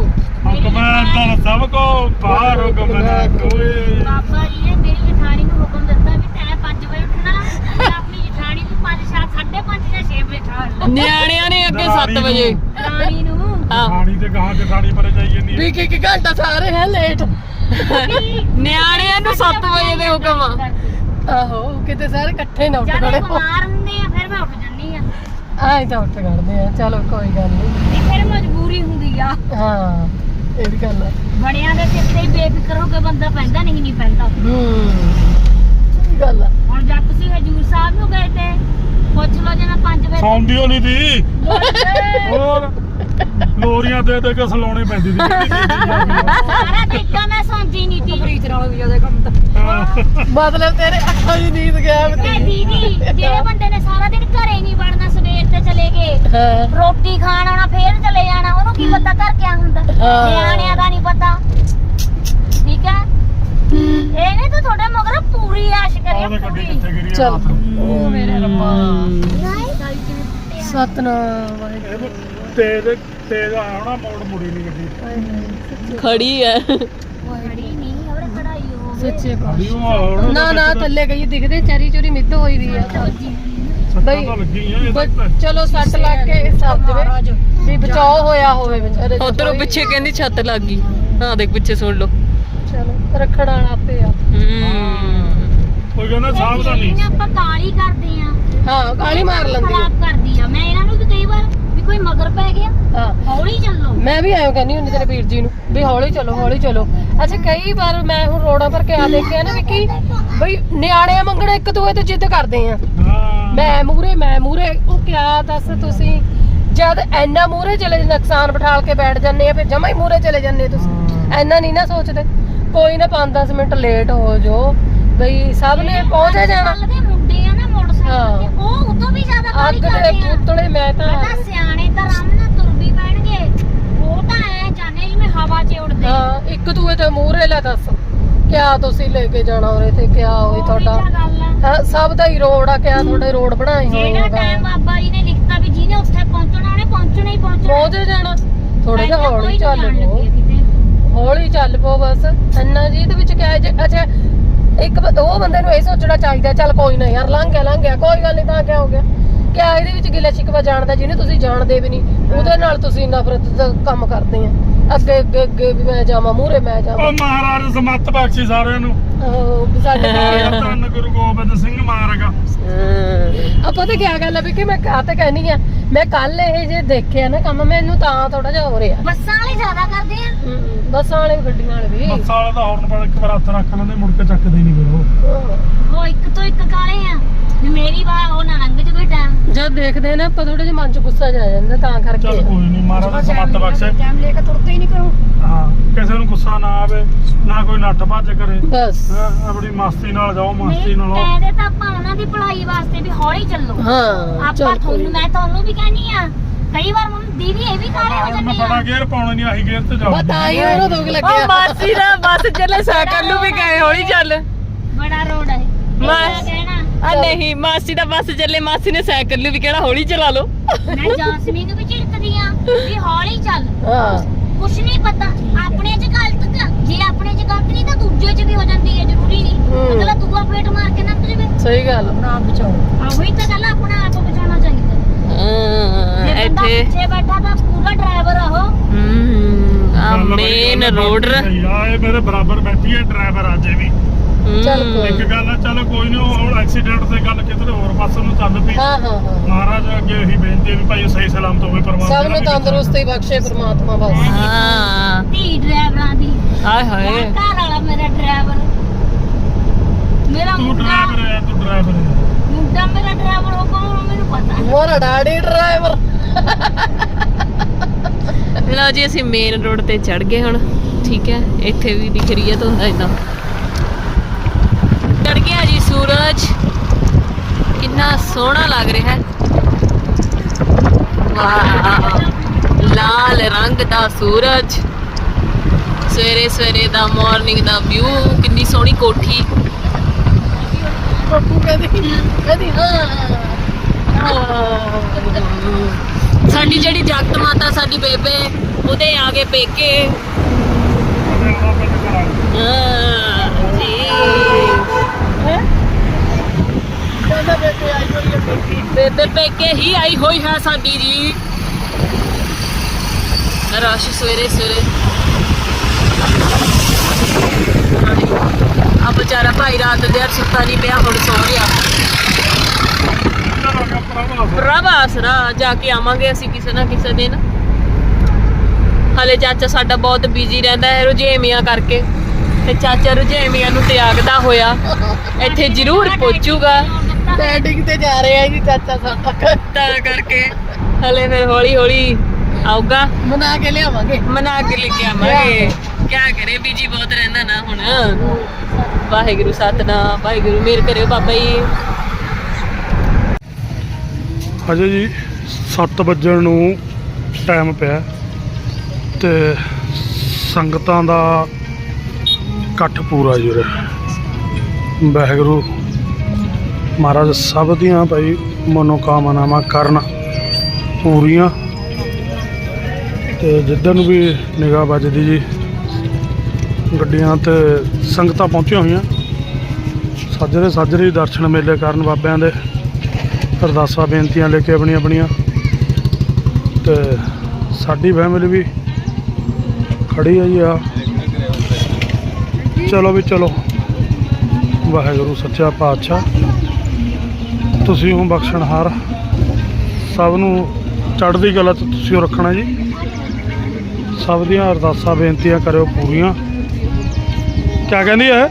ਹੁਕਮਾਂ ਤਾਂ ਸਭ ਕੋ ਬਾਹਰ ਹੁਕਮ ਨਾ ਕੋਈ। ਬਾਬਾ ਜੀ ਨੇ ਮੇਰੀ ਜਠਾਣੀ ਨੂੰ ਹੁਕਮ ਦਿੱਤਾ ਵੀ ਤੈਂ 5 ਵਜੇ ਉੱਠਣਾ ਤੇ ਆਪਣੀ ਜਠਾਣੀ ਨੂੰ 5 7 5:30 ਜਾਂ 6 ਵਜੇ ਠਾਲ ਨਿਆਣਿਆਂ ਨੇ ਅੱਗੇ 7 ਵਜੇ। ਰਾਣੀ ਨੂੰ। ਹਾਂ। ਖਾਣੀ ਤੇ ਗਾਂ ਤੇ ਸਾੜੀ ਪਰੇ ਜਾਈ ਜਾਂਦੀ ਹੈ ਵੀ ਕਿ ਇੱਕ ਘੰਟਾ ਸਾਰੇ ਹੈ ਲੇਟ ਨਿਆਣਿਆਂ ਨੂੰ 7 ਵਜੇ ਦੇ ਹੁਕਮ ਆ। ਆਹੋ ਕਿਤੇ ਸਾਰੇ ਇਕੱਠੇ ਨਾ ਉੱਠ ਜਦ ਖੜੇ। ਇਹ ਬਿਮਾਰ ਹੁੰਦੇ ਆ ਫਿਰ ਮੈਂ ਉੱਠ ਜੰਨੀ ਆ। ਆਏ ਤਾਂ ਉੱਠ ਖੜਦੇ ਆ। ਚਲੋ ਕੋਈ ਗੱਲ ਨਹੀਂ ਤੇ ਫਿਰ ਮਜਬੂਰੀ ਹੁੰਦੀ ਆ। ਹਾਂ ਇਹ ਵੀ ਗੱਲ ਬੜਿਆਂ ਦੇ ਸਿਰ ਤੇ ਹੀ ਬੇਫਿਕਰ ਹੋ ਕੇ ਬੰਦਾ ਪੈਂਦਾ ਨਹੀਂ ਨਹੀਂ ਪੈਂਦਾ। ਹੂੰ। ਸਹੀ ਗੱਲ ਆ। ਹੁਣ ਜਦ ਤੁਸੀਂ ਹਜੂਰ ਸਾਹਿਬ ਨੂੰ ਗਏ ਤੇ ਪੁੱਛ ਲਓ ਜੇ ਮੈਂ 5 ਵਜੇ ਸੌਂਦੀ ਹੋਣੀ ਦੀ ਹੋਰ ਲੋਰੀਆਂ ਦੇ ਦੇ ਕੇ ਸਲਾਉਣੀ ਪੈਂਦੀ ਸੀ ਸਾਰਾ ਦੇਖਾ ਮੈਂ ਸੌਂਦੀ ਨਹੀਂ ਸੀ ਫਰੀਜ ਨਾਲ ਵੀ ਜ਼ਿਆਦਾ ਕੰਮ ਤਾਂ। ਮਤਲਬ ਤੇਰੇ ਅੱਖਾਂ ਦੀ ਨੀਂਦ ਗਿਆ ਤੇ ਦੀਦੀ ਜਿਹੜੇ ਬੰਦੇ ਨੇ ਸਾਰਾ ਦਿਨ ਘਰੇ ਨਹੀਂ ਵੜਨਾ ਸਵੇਰ ਤੇ ਚਲੇ ਗਏ ਰੋਟੀ ਖਾਣ ਆਉਣਾ ਫੇਰ ਚਲੇ ਜਾਣਾ ਉਹਨੂੰ ਕੀ ਪਤਾ ਘਰ ਕਿਆ ਹੁੰਦਾ। ਨਿਆਣਿਆਂ ਉਹਦੇ ਗੱਡੀ ਪੂਰੀ ਕਿੱਥੇ ਗਿਰੀ ਆ ਚੱਲ ਰਾਤ? ਉਹ ਮੇਰੇ ਰੱਬਾ। ਸਾਰੀ ਕਿਵੇਂ ਸਤਨਾਮ। ਵਾਹਿਗੁਰੂ ਇਹ ਤੇਜ਼ ਤੇਜ਼ ਆਇਆ ਹੋਣਾ ਮੋੜ ਮੁੜੀ ਨਹੀਂ ਗੱਡੀ। ਖੜੀ ਹੈ ਖੜੀ ਨਹੀਂ ਹੋਰ ਖੜਾਈ ਹੋ ਸੱਚੇ ਅਭੀ ਉਹ ਹੁਣ ਨਾ ਨਾ ਥੱਲੇ ਗਈ ਦਿਖਦੇ ਚਰੀ ਚੋਰੀ ਮਿੱਧ ਹੋਈ ਵੀ ਆ। ਬਈ, ਚਲੋ ਸੱਟ ਲੱਗ ਕੇ ਸਰ ਜਵੇ ਵੀ ਬਚਾਓ ਹੋਇਆ ਹੋਵੇ ਵਿਚਾਰੇ ਦਾ ਉਧਰੋਂ ਪਿੱਛੇ ਕਹਿੰਦੀ ਛੱਤ ਲੱਗ ਗਈ। ਹਾਂ ਦੇਖ ਪਿੱਛੇ ਸੁਣ ਲਓ। ਚਲੋ ਰੱਖਣ ਵਾਲਾ ਆਪੇ ਆ। ਹੂੰ। ਕੋਈ ਕਹਿੰਦਾ ਨਹੀਂ। ਨਹੀਂ ਆਪਾਂ ਕਾਲੀ ਕਰਦੇ ਆ ਹਾਂ ਗਾਲੀ ਮਾਰ ਲੈਂਦੀ ਆ। ਖਰਾਬ ਕਰਦੀ ਆ। ਮੈਂ ਇਹਨਾਂ ਨੂੰ ਵੀ ਕਈ ਵਾਰ ਵੀ ਕੋਈ ਮਗਰ ਪੈ ਗਿਆ ਹਾਂ। ਹੌਲੀ ਚੱਲੋ। ਮੈਂ ਵੀ ਐਂ ਕਹਿੰਦੀ ਹੁੰਦੀ ਤੇਰੇ ਵੀਰ ਜੀ ਨੂੰ ਵੀ ਹੌਲੀ ਚਲੋ ਹੌਲੀ ਚਲੋ। ਅੱਛਾ ਕਈ ਵਾਰ ਮੈਂ ਹੁਣ ਰੋਡਾਂ ਪਰ ਕਿਆ ਦੇਖਿਆ ਨਾ ਵਿੱਕੀ ਬਈ ਨਿਆਣੇ ਮੰਗਣੇ ਇੱਕ ਦੂਏ ਤੇ ਜਿੱਦ ਕਰਦੇ ਆ। ਹਾਂ। ਮੈਂ ਮੂਰੇ ਮੈਂ ਮੂਰੇ ਉਹ ਕਿਆ ਦੱਸ ਤੁਸੀਂ? ਜਦ ਐਨਾ ਮੂਰੇ ਚਲੇ ਨੁਕਸਾਨ ਬਿਠਾਲ ਕੇ ਬੈਠ ਜਾਂਦੇ ਆ ਫਿਰ ਜਮਾ ਹੀ ਮੂਰੇ ਚਲੇ ਜਾਂਦੇ ਤੁਸੀਂ। ਐਨਾ ਨਹੀਂ ਨਾ ਸੋਚਦੇ। ਕੋਈ ਨਾ 5-10 ਮਿੰਟ ਲੇਟ ਹੋ ਜਾਓ। ਬਈ ਸਭ ਨੇ ਪਹੁੰਚੇ ਜਾਣਾ। ਦੇ ਮੁੰਡੇ ਆ ਨਾ ਮੋਟਰਸਾਈਕਲ ਹਾਂ। ਤੇ ਉਹ ਉਦੋਂ ਵੀ ਜ਼ਿਆਦਾ ਕਾਲੀ ਅੱਗ ਦੇ ਕਰਦੇ ਆ। ਪੁਤਲੇ ਮੈਂ ਤਾਂ ਪਤਾ ਸਿਆਣੇ ਤਾਂ ਆਰਾਮ ਨਾਲ ਤੁਰ ਵੀ ਪੈਣਗੇ। ਉਹ ਤਾਂ ਐ ਜਾਣੇ ਜਿਵੇਂ ਹਵਾ 'ਚ ਉੜਦੇ ਹਾਂ ਇੱਕ ਦੂਏ ਤੇ ਮੂਰੇ ਲੈ ਦੱਸ। ਕਿਆ ਤੁਸੀਂ ਲੈ ਕੇ ਜਾਣਾ ਉਰੇ ਤੇ ਕਿਆ ਹੋਈ ਉਹੀ ਤੁਹਾਡਾ? ਤਾਂ ਗੱਲ ਆ। ਹਾਂ, ਸਭ ਦਾ ਹੀ ਰੋਡ ਆ ਕਿਆ ਤੁਹਾਡੇ ਰੋਡ ਬਣਾਏ ਹੋਏ ਜਿਹੜਾ ਆ ਟਾਈਮ ਬਾਬਾ ਜੀ ਨੇ ਲਿਖਤਾ ਵੀ ਜਿਹਨੇ ਉੱਥੇ ਪਹੁੰਚਣਾ ਉਹਨੇ ਪਹੁੰਚਣਾ ਹੀ ਪਹੁੰਚਣਾ। ਪਹੁੰਚੇ ਜਾਣਾ। ਥੋੜਾ ਜਿਹਾ ਪਹਿਲਾਂ ਹੌਲੀ ਚੱਲ ਜਾਣ ਪੋ ਲੱਗੇ ਕਿਤੇ। ਹੌਲੀ ਚੱਲ ਪੋ ਬਸ। ਇੰਨਾ ਜੀ ਇਹਦੇ ਵਿੱਚ ਕਿਆ ਹੈ ਜੇ ਅੱਛਾ ਇੱਕ ਉਹ ਬੰਦੇ ਨੂੰ ਇਹ ਸੋਚਣਾ ਚਾਹੀਦਾ ਚੱਲ ਕੋਈ ਨਾ ਯਾਰ ਲੰਘ ਗਿਆ ਲੰਘ ਗਿਆ ਕੋਈ ਗੱਲ ਨਹੀਂ ਤਾਂ ਕਿਆ ਹੋ ਗਿਆ? ਕਿਆ ਇਹਦੇ ਵਿੱਚ ਗਿਲਾ ਸ਼ਿਕਵਾ ਜਾਣਦਾ ਜਿਹਨੇ ਤੁਸੀਂ ਜਾਣਦੇ ਵੀ ਨਹੀਂ ਉਹਦੇ ਨਾਲ ਤੁਸੀਂ ਨਫ਼ਰਤ ਦਾ ਕੰਮ ਕਰਦੇ ਆ। ਅੱਗੇ ਅੱਗੇ ਅੱਗੇ ਵੀ ਮੈਂ ਜਾਵਾਂ ਮੂਹਰੇ ਮੈਂ ਜਾਵਾਂ। ਉਹ ਮਹਾਰਾਜ ਸਮੱਤ ਬਖਸ਼ੀ ਸਾਰਿਆਂ ਨੂੰ। ਆਹੋ, ਵੀ ਸਾਡੇ ਨਾਲ ਧੰਨ ਗੁਰੂ ਗੋਬਿੰਦ ਸਿੰਘ ਮਹਾਰਾਜ ਆਪਾਂ ਤਾਂ ਕਿਆ ਗੱਲ ਆ ਵੀ ਕਿ ਮੈਂ ਕਾ ਤੇ ਕਹਿਨੀ ਆ ਮੈਂ ਕੱਲ ਇਹ ਜੇ ਦੇਖਿਆ ਨਾ ਕੰਮ ਮੈਨੂੰ ਤਾਂ ਥੋੜਾ ਜਿਹਾ ਹੋ ਰਿਹਾ। ਬੱਸਾਂ ਵਾਲੇ ਜ਼ਿਆਦਾ ਕਰਦੇ ਆ? ਹਮ, ਬੱਸਾਂ ਵਾਲੇ ਵੀ ਗੱਡੀਆਂ ਵਾਲੇ ਵੀ। ਬੱਸਾਂ ਵਾਲੇ ਦਾ ਹੌਰਨ ਪਰ ਇੱਕ ਵਾਰ ਹੱਥ ਰੱਖ ਲੈਂਦੇ ਮੁੜ ਕੇ ਚੱਕਦੇ ਹੀ ਨਹੀਂ ਫਿਰ ਉਹ ਹਾਂ। ਉਹ ਇੱਕ ਤੋਂ ਇੱਕ ਕਾਲੇ ਆ ਵੀ ਮੇਰੀ ਵਾਰ ਉਹ ਨਾ ਲੰਘ ਜਵੇ ਟਾਈਮ ਜਦ ਦੇਖਦੇ ਨਾ ਆਪਾਂ ਥੋੜੇ ਜਿਹਾ ਮਨ ਚ ਗੁੱਸਾ ਜਾ ਜਾਂਦਾ ਤਾਂ ਚੱਲ ਕਰਕੇ ਕੋਈ ਨਹੀਂ ਮਹਾਰਾਜ ਸਮੱਤ ਬਖਸ਼ੇ। ਟਾਈਮ ਲੈ ਕੇ ਤੁਰਦੇ ਹੀ ਨਹੀਂ ਕਰੋ ਹਾਂ ਕਿਸੇ ਨੂੰ ਗੁੱਸਾ ਨਾ ਆਵੇ ਨਾ ਕੋਈ ਨੱਠ ਭੱਜ ਕਰੇ। ਬਸ। ਹਾਂ, ਆਪਣੀ ਮਸਤੀ ਨਾਲ ਜਾਓ ਮਸਤੀ ਨਾਲ ਆਓ। ਕਹਿੰਦੇ ਤਾਂ ਆਪਾਂ ਉਹਨਾਂ ਦੀ ਭਲਾਈ ਵਾਸਤੇ ਵੀ ਹੌਲੀ ਚੱਲੋ। ਹਾਂ ਆਪਾਂ ਚੱਲ ਕੋਈ ਤੁਹਾਨੂੰ ਮੈਂ ਤੁਹਾਨੂੰ ਵੀ ਕਹਿੰਨੀ ਆ ਕਈ ਵਾਰ ਹੁਣ ਦੀਦੀ ਇਹ ਵੀ ਕਾਲੇ ਹੋ ਹੁਣ ਜਾਂਦੇ ਮੈਂ ਬੜਾ ਆ ਗੇਅਰ ਪਾਉਣਾ ਨਹੀਂ ਆਹੀ ਗੇਅਰ ਤੇ ਜਾਓ। ਬਤਾ ਹੀ ਉਹਨੂੰ ਦੁੱਖ ਉਹ ਲੱਗਿਆ ਮਾਸੀ ਦਾ ਬੱਸ ਚੱਲੇ ਸਾਈਕਲ ਨੂੰ ਵੀ ਗਏ ਹੌਲੀ ਚੱਲ। ਬੜਾ ਰੋਡ ਹੈ। ਬਸ। ਮੈਂ ਕਹਿਣਾ ਆ ਨਹੀਂ ਮਾਸੀ ਦਾ ਬੱਸ ਚੱਲੇ ਮਾਸੀ ਨੇ ਸਾਈਕਲ ਨੂੰ ਵੀ ਕਿਹੜਾ ਹੌਲੀ ਚਲਾ ਲਓ। ਮੈਂ ਜਾਸਮੀਨ ਨੂੰ ਵੀ ਝਿੜਕਦੀ ਆ ਵੀ ਹੌਲੀ ਚੱਲ। ਹਾਂ। ਕੁਛ ਨਹੀਂ ਪਤਾ ਆਪਣੇ ਚ ਗਲਤ ਤਾਂ ਜੇ ਆਪਣੇ ਚ ਗਲਤ ਨਹੀਂ ਤਾਂ ਦੂਜੇ ਚ ਵੀ ਹੋ ਜਾਂਦੀ ਹੈ ਜ਼ਰੂਰੀ ਨਹੀਂ। ਹੂੰ। ਅਗਲਾ ਦੂਆ ਪੇਟ ਮਾਰ ਕੇ ਨੱਪ ਜਵੇ। ਸਹੀ ਗੱਲ। ਨਾ ਬਚਾਓ। ਆਹੋ ਹੀ ਤਾਂ ਗੱਲ ਆ, ਆਪਣਾ ਆਪ ਬਚਾਉਣਾ ਚਾਹੀਦਾ। ਹਾਂ, ਜੇ ਬੰਦਾ ਇੱਥੇ। ਪਿੱਛੇ ਬੈਠਾ ਤਾਂ ਪੂਰਾ ਡਰਾਈਵਰ ਆ ਉਹ। ਹਮ ਆ ਮੇਨ ਰੋਡ ਸਹੀ ਆ ਇਹ ਮੇਰੇ ਬਰਾਬਰ ਬੈਠੀ ਹੈ ਡਰਾਈਵਰ ਅੱਜ ਵੀ। ਚੱਲ ਕੋਈ ਇੱਕ ਗੱਲ ਆ ਚਲੋ ਕੋਈ ਨਹੀਂ ਹੁਣ ਐਕਸੀਡੈਂਟ ਤੇ ਗੱਲ ਕਿਤੇ ਹੋਰ ਪਾਸੇ ਨੂੰ ਚੱਲ ਪਈ ਹਾਂ ਹਾਂ ਹਾਂ। ਮਹਾਰਾਜ ਅੱਗੇ ਇਹੀ ਬੇਨਤੀ ਹੈ ਵੀ ਭਾਈ ਸਹੀ ਸਲਾਮਤ ਹੋਵੇ ਪਰਮਾਤਮਾ ਸਭ ਨੂੰ ਤੰਦਰੁਸਤੀ ਬਖਸ਼ੇ ਪ੍ਰਮਾਤਮਾ ਬਸ। ਹਾਂ। ਧੀ ਡਰਾਈਵਰਾਂ ਦੀ। ਹਾਏ ਮੇਰਾ ਹਾਏ ਘਰ ਵਾਲਾ ਮੇਰਾ ਡਰਾਈਵਰ। ਮੇਰਾ ਤੂੰ ਮੁੰਡਾ ਡਰਾਈਵਰ ਹੈ ਤੂੰ ਡਰਾਈਵਰ ਹੈ ਮੁੰਡਾ ਮੇਰਾ ਡਰਾਈਵਰ ਹੋ ਕੌਣ ਮੈਨੂੰ ਪਤਾ। ਮੋਰਾ ਡਾੜੀ ਡਰਾਈਵਰ। ਲਓ ਜੀ ਅਸੀਂ ਮੇਨ ਰੋਡ ਤੇ ਚੜ ਗਏ ਹੁਣ। ਠੀਕ ਹੈ ਇੱਥੇ ਵੀ ਦਿਖ ਰਹੀ ਹੈ ਧੁੰਦਾ ਇਦਾਂ ਚੜ ਗਿਆ ਜੀ ਸੂਰਜ। ਕਿੰਨਾ ਸੋਹਣਾ ਲੱਗ ਰਿਹਾ। ਹੈ ਵਾਹ। ਲਾਲ ਰੰਗ ਦਾ ਸੂਰਜ। ਸਵੇਰੇ ਸਵੇਰੇ ਦਾ ਮਾਰਨਿੰਗ ਦਾ ਵਿਊ ਕਿੰਨੀ ਸੋਹਣੀ ਕੋਠੀ। ਪੱਪੂ ਕਹਿੰਦੀ ਕਹਿੰਦੀ ਹਾਂ। ਸਾਡੀ ਜਿਹੜੀ ਜਗਤ ਮਾਤਾ ਸਾਡੀ ਬੇਬੇ ਉਹਦੇ ਆ ਗਏ ਪੇਕੇ। ਹਾਂ ਜੀ ਕਹਿੰਦਾ ਬੇਟੇ ਆਈ ਹੋਈ ਹੈ ਬੇਟੀ ਬੇਬੇ ਪੇਕੇ ਹੀ ਆਈ ਹੋਈ ਹੈ ਸਾਡੀ ਜੀ। ਰਸ਼ ਸਵੇਰੇ ਸਵੇਰੇ। ਆ ਵਿਚਾਰਾ ਭਾਈ ਰਾਤ ਦੇ ਸੁੱਤਾ ਨਹੀਂ ਪਿਆ, ਹੁਣ ਸੌ ਰਿਹਾ ਇੱਧਰ ਆ ਜਾ ਕੇ ਆਵਾਂਗੇ ਅਸੀਂ ਕਿਸੇ ਨਾ ਕਿਸੇ ਦਿਨ। ਹਲੇ ਚਾਚਾ ਸਾਡਾ ਬਹੁਤ ਬਿਜ਼ੀ ਰਹਿੰਦਾ ਹੈ, ਰੁਝੇਵੀਆਂ ਕਰਕੇ। ਤੇ ਚਾਚਾ ਰੁਝੇਵੀਆਂ ਨੂੰ ਤਿਆਗਦਾ ਹੋਇਆ, ਇੱਥੇ ਜ਼ਰੂਰ ਪਹੁੰਚੂਗਾ। ਡੈਡਿੰਗ ਤੇ ਜਾ ਰਹੇ ਆ ਜੀ ਚਾਚਾ ਸਾਡਾ ਤਾਂ ਕਰਕੇ ਹਲੇ ਫਿਰ ਹੌਲੀ ਹੌਲੀ ਆਊਗਾ। ਮਨਾ ਕੇ ਲਿਆਵਾਂਗੇ। ਮਨਾ ਕੇ ਲੈ ਕੇ ਆਵਾਂਗੇ। ਕਿਆ ਕਰੇ ਬੀਜੀ ਬਹੁਤ ਰਹਿੰਦਾ ਨਾ ਹੁਣ। ਵਾਹਿਗੁਰੂ ਸਤਨਾਮ। ਵਾਹਿਗੁਰੂ ਮੇਰ ਕਰਿਓ ਬਾਬਾ ਜੀ। ਹਜੇ ਜੀ 7 ਵਜਣ ਨੂੰ ਟਾਈਮ ਪਿਆ ਤੇ ਸੰਗਤਾਂ ਦਾ ਇਕੱਠ ਪੂਰਾ ਜੀ ਉਰੇ ਵਾਹਿਗੁਰੂ ਮਹਾਰਾਜ, ਸਭ ਦੀਆਂ ਭਾਈ ਮਨੋਕਾਮਨਾਵਾਂ ਕਰਨ ਪੂਰੀਆਂ। ਤੇ ਜਿੱਦਣ ਵੀ ਨਿਗਾਹ ਵੱਜਦੀ ਜੀ, ਗੱਡੀਆਂ ਤੇ ਸੰਗਤਾਂ ਪਹੁੰਚੀਆਂ ਹੋਈਆਂ। ਸਾਜਰੇ ਸਾਜਰੇ ਦਰਸ਼ਨ ਮੇਲੇ ਕਰਨ ਬਾਬਿਆਂ ਦੇ ਅਰਦਾਸਾਂ, ਬੇਨਤੀਆਂ ਲੈ ਕੇ ਆਪਣੀਆਂ ਆਪਣੀਆਂ ਤੇ ਸਾਡੀ ਫੈਮਿਲੀ ਵੀ ਖੜੀ ਹੈ ਜੀ ਆ। ਚਲੋ ਵੀ ਚਲੋ। ਵਾਹਿਗੁਰੂ, ਸੱਚਾ ਪਾਤਸ਼ਾਹ। ਤੁਸੀਂ ਹੋ ਬਖਸ਼ਣਹਾਰ ਸਭ ਨੂੰ ਚੜ੍ਹਦੀ ਕਲਾ 'ਚ ਤੁਸੀਂ ਉਹ ਰੱਖਣਾ ਜੀ। ਸਭ ਦੀਆਂ ਅਰਦਾਸਾਂ ਬੇਨਤੀਆਂ ਕਰਿਓ ਪੂਰੀਆਂ। ਕਿਆ ਕਹਿੰਦੀ ਹੈ?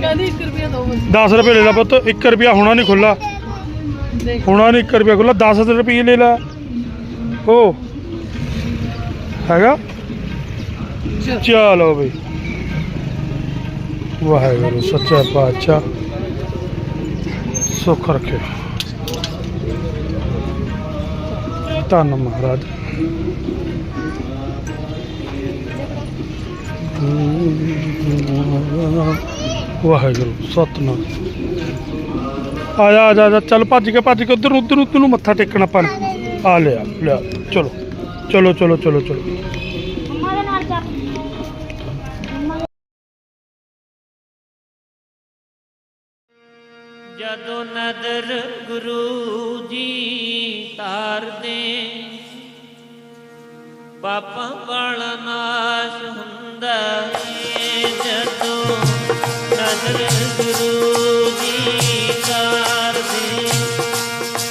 ਕਹਿੰਦੀ 1 ਰੁਪਿਆ ਦੋ 10 ਰੁਪਏ ਲੈ ਲੈ ਪੁੱਤ 1 ਰੁਪਿਆ ਹੋਣਾ ਨਹੀਂ ਖੁੱਲਾ ਹੋਣਾ ਨਹੀਂ 1 ਰੁਪਿਆ ਖੁੱਲਾ 10 ਰੁਪਏ ਲੈ ਲੈ। ਉਹ ਹੈਗਾ? ਚਲੋ ਬਈ। ਵਾਹਿਗੁਰੂ ਸੱਚਾ ਪਾਤਸ਼ਾਹ। ਸੁੱਖ ਰੱਖੇ ਧੰਨ ਮਹਾਰਾਜ। ਵਾਹਿਗੁਰੂ ਸਤਨਾਮ। ਆ ਜਾ ਆ ਜਾ, ਚੱਲ ਭੱਜ ਕੇ ਭੱਜ ਕੇ ਉਧਰ ਨੂੰ ਉਧਰ ਨੂੰ ਮੱਥਾ ਟੇਕਣਾ ਆਪਾਂ ਆ ਲਿਆ ਲਿਆ ਚਲੋ ਚਲੋ ਚਲੋ ਚਲੋ ਚਲੋ। ਜਦੋਂ ਨਦਰ ਗੁਰੂ ਜੀ ਤਾਰਦੇ ਪਾਪਾਂ ਵਾਲਾ ਨਾਸ਼ ਹੁੰਦਾ ਏ। ਜਦੋਂ ਨਦਰ ਗੁਰੂ ਜੀ ਤਾਰਦੇ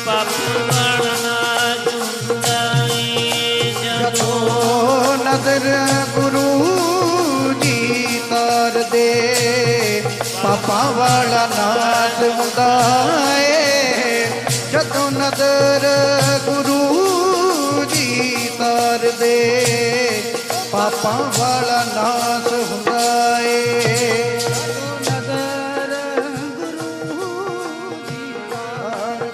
ਪਾਪਾਂ ਵਾਲਾ ਨਾਸ਼ ਹੁੰਦਾ ਏ। ਜਦੋਂ ਜਦੋਂ ਨਦਰ ਪਾਪਾਂ ਵਾਲਾ ਨਾਚ ਹੁੰਦਾ ਏ ਜਦੋਂ ਨਦਰ ਗੁਰੂ ਜੀ ਤਾਰ ਦੇ, ਪਾਪਾ ਵਾਲਾ ਨਾਚ ਹੁੰਦਾ ਏ ਜਦੋਂ ਨਦਰ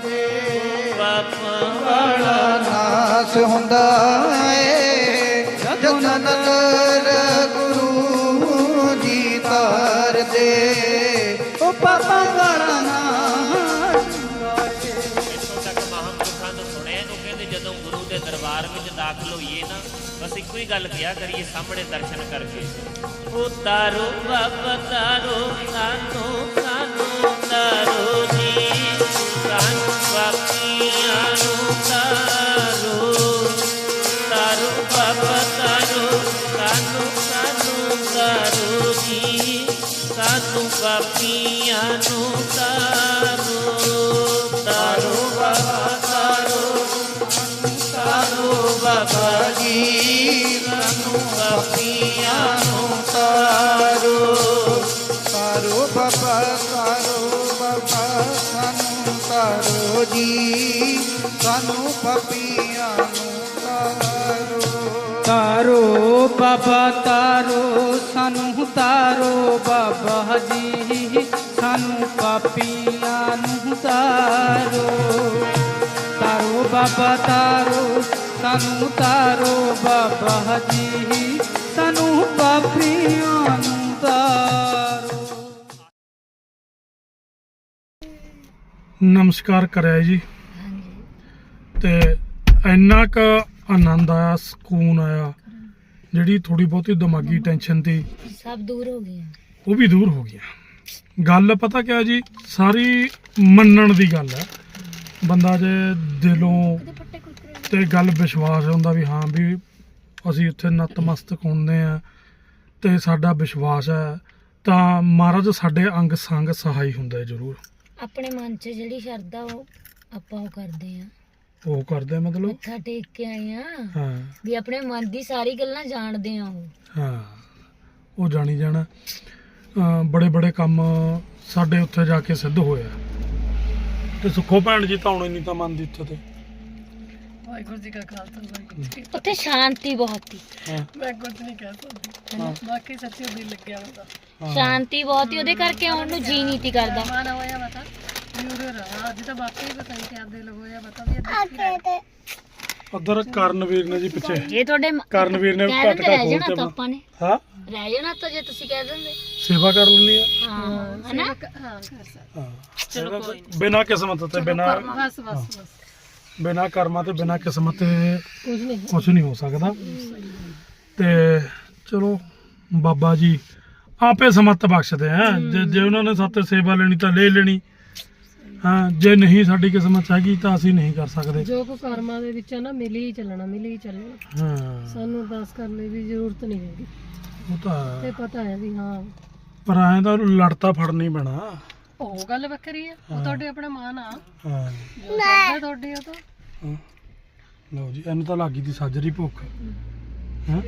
ਦੇ, ਪਾਪਾਂ ਵਾਲਾ ਨਾਸ ਹੁੰਦਾ ਦਰਬਾਰ ਵਿੱਚ ਦਾਖਲ ਹੋਈਏ ਨਾ, ਬਸ ਇੱਕੋ ਹੀ ਗੱਲ ਕਿਹਾ ਕਰੀਏ, ਸਾਹਮਣੇ ਦਰਸ਼ਨ ਕਰਕੇ। ਉਹ ਤਾਰੋ ਬਾਬਾ, ਤਾਰੋ ਸਾਨੂੰ ਸਾਨੂੰ ਤਾਰੋ ਜੀ ਸਾਨੂੰ ਬਾਪੀਆਂ ਨੂੰ ਤਾਰੋ। ਤਾਰੋ ਬਾਬਾ, ਤਾਰੋ ਸਾਨੂੰ ਸਾਨੂੰ ਤਾਰੋ ਜੀ ਸਾਨੂੰ ਬਾਪੀਆਂ ਨੂੰ ਸਾਨੂੰ ਤਾਰੋ ਜੀ ਸਾਨੂੰ ਪਪੀਆਂ ਨੂੰ ਤਾਰੋ ਤਾਰੋ ਬਾਬਾ ਤਾਰੋ ਸਾਨੂੰ ਤਾਰੋ ਬਾਬਾ ਜੀ ਸਾਨੂੰ ਪਾਪੀਆਂ ਨੂੰ ਤਾਰੋ ਤਾਰੋ ਬਾਬਾ ਤਾਰੋ ਸਾਨੂੰ ਨਮਸਕਾਰ ਕਰਿਆ ਜੀ। ਤੇ ਇੰਨਾ ਕ ਆਨੰਦ ਆਇਆ ਸਕੂਨ ਆਇਆ ਜਿਹੜੀ ਥੋੜੀ ਬਹੁਤੀ ਦਿਮਾਗੀ ਟੈਨਸ਼ਨ ਤੀ ਸਭ ਦੂਰ ਹੋ ਗਏ ਉਹ ਵੀ ਦੂਰ ਹੋ ਗਿਆ ਗੱਲ ਪਤਾ ਕਿਆ ਜੀ ਸਾਰੀ ਮੰਨਣ ਦੀ ਗੱਲ ਹੈ। ਬੰਦਾ ਜੇ ਦਿਲੋਂ ਤੇ ਗੱਲ ਵਿਸ਼ਵਾਸ ਹੁੰਦਾ ਵੀ ਹਾਂ ਵੀ ਅਸੀਂ ਉੱਥੇ ਨਤਮਸਤਕ ਹੁੰਦੇ ਆ ਤੇ ਸਾਡਾ ਵਿਸ਼ਵਾਸ ਹੈ ਤਾਂ ਮਹਾਰਾਜ ਸਾਡੇ ਅੰਗ ਸੰਗ ਸਹਾਈ ਹੁੰਦਾ ਜ਼ਰੂਰ। ਆਪਣੇ ਮਨ 'ਚ ਜਿਹੜੀ ਸ਼ਰਧਾ ਉਹ ਆਪਾਂ ਉਹ ਕਰਦੇ ਆ ਉਹ ਕਰਦੇ ਆ ਮਤਲਬ? ਮੱਥਾ ਟੇਕ ਕੇ ਆਏ ਆ ਹਾਂ। ਵੀ ਆਪਣੇ ਮਨ ਦੀ ਸਾਰੀ ਗੱਲਾਂ ਜਾਣਦੇ ਆ ਉਹ। ਹਾਂ। ਉਹ ਜਾਣੀ ਜਾਣਾ। ਬੜੇ ਬੜੇ ਕੰਮ ਸਾਡੇ ਉੱਥੇ ਜਾ ਕੇ ਸਿੱਧ ਹੋਇਆ। ਤੇ ਸੁੱਖੋ ਭੈਣ ਜੀ ਤਾਂ ਆਉਣੇ ਨਹੀਂ ਤਾਂ ਮੰਨਦੀ ਉੱਥੇ ਤੇ। ਵਾਹਿਗੁਰੂ ਜੀ ਕਾ ਖਾਲਸਾ ਵਾਹਿਗੁਰੂ ਜੀ ਉੱਥੇ ਸ਼ਾਂਤੀ ਬਹੁਤ ਸੀ ਹਾਂ। ਮੈਂ ਕੁਝ ਨਹੀਂ ਕਹਿ ਸਕਦੀ। ਬਾਕੀ ਸੱਚੀ ਦਿਲ ਲੱਗਿਆ ਹੁੰਦਾ। ਹਾਂ। ਸ਼ਾਂਤੀ ਬਹੁਤ ਹੀ ਉਹਦੇ ਕਰਕੇ ਆਉਣ ਨੂੰ ਜੀ ਨਹੀਂ ਤੀ ਕਰਦਾ। ਮਾਨਾ ਹੋਇਆ ਬਤਾ ਯੂਰ ਰਹਾ ਅੱਜ ਤਾਂ ਬਾਕੀ ਪਤਾ ਨਹੀਂ ਕਿਆ ਦਿਲ ਹੋਇਆ ਬਤਾ ਵੀ ਅੱਧੇ ਉਧਰ ਕਰਨਵੀਰ ਨੇ ਜੀ ਪਿੱਛੇ। ਜੇ ਤੁਹਾਡੇ ਮ- ਕਰਨਵੀਰ ਨੇ ਕਹਿ ਘੱਟ ਦਿੰਦੇ ਘੱਟ ਰਹਿ ਜਾਣਾ ਤਾਂ ਤੇ ਆਪਾਂ ਨੇ। ਹਾਂ? ਰਹਿ ਜਾਣਾ ਤਾਂ ਜੇ ਤੁਸੀਂ ਕਹਿ ਦਿੰਦੇ। ਸੇਵਾ ਕਰ ਲੈਣੀ ਆ। ਹਾਂ ਹਨਾ? ਹਾਂ ਕਰ ਸਕਦਾ। ਹਾਂ। ਚਲੋ ਕੋਈ ਬਿਨਾ ਕਿਸਮਤ ਤੇ ਬਿਨਾ ਬਸ ਬਸ ਬਸ। ਬਿਨਾ ਕਰਮਾਂ ਤੇ ਬਿਨਾ ਕਿਸਮਤ ਤੇ ਕੁਝ ਨਹੀਂ। ਕੁਝ ਨਹੀਂ ਹੋ ਸਕਦਾ। ਤੇ ਚਲੋ ਬਾਬਾ ਜੀ ਆਪੇ ਸਮਤ ਬਖਸ਼ਦੇ ਆ। ਜੇ ਜੇ ਉਹਨਾਂ ਨੇ ਸਾਤੇ ਸੇਵਾ ਲੈਣੀ ਤਾਂ ਲੈ ਲੈਣੀ। ਹਾਂ ਜੇ ਨਹੀਂ ਸਾਡੀ ਕਿਸਮਤ ਹੈਗੀ ਤਾਂ ਅਸੀਂ ਨਹੀਂ ਕਰ ਸਕਦੇ। ਜੋ ਕੋ ਕਰਮਾਂ ਦੇ ਵਿੱਚ ਹੈ ਨਾ ਮਿਲੀ ਹੀ ਚੱਲਣਾ ਮਿਲੀ ਹੀ ਚੱਲਣਾ। ਹਾਂ। ਸਾਨੂੰ ਅਰਦਾਸ ਕਰਨ ਦੀ ਵੀ ਜ਼ਰੂਰਤ ਨਹੀਂ ਹੈਗੀ। ਉਹ ਤਾਂ ਤੇ। ਪਤਾ ਹੈ ਵੀ ਹਾਂ। ਪਰ ਐਂ ਤਾਂ ਲੜਤਾ ਫੜਨੀ ਪੈਣਾ। ਉਹ ਗੱਲ ਵੱਖਰੀ ਹੈ ਉਹ ਤੁਹਾਡੇ ਆਪਣੇ ਮਾਨ ਆ ਹਾਂ। ਜੋ ਤੁਹਾਡੀ ਉਹ ਤਾਂ। ਹਾਂ। ਲਓ ਜੀ ਇਹਨੂੰ ਤਾਂ ਲੱਗੀ ਦੀ ਸਾਜਰੀ ਭੁੱਖ। ਹਾਂ?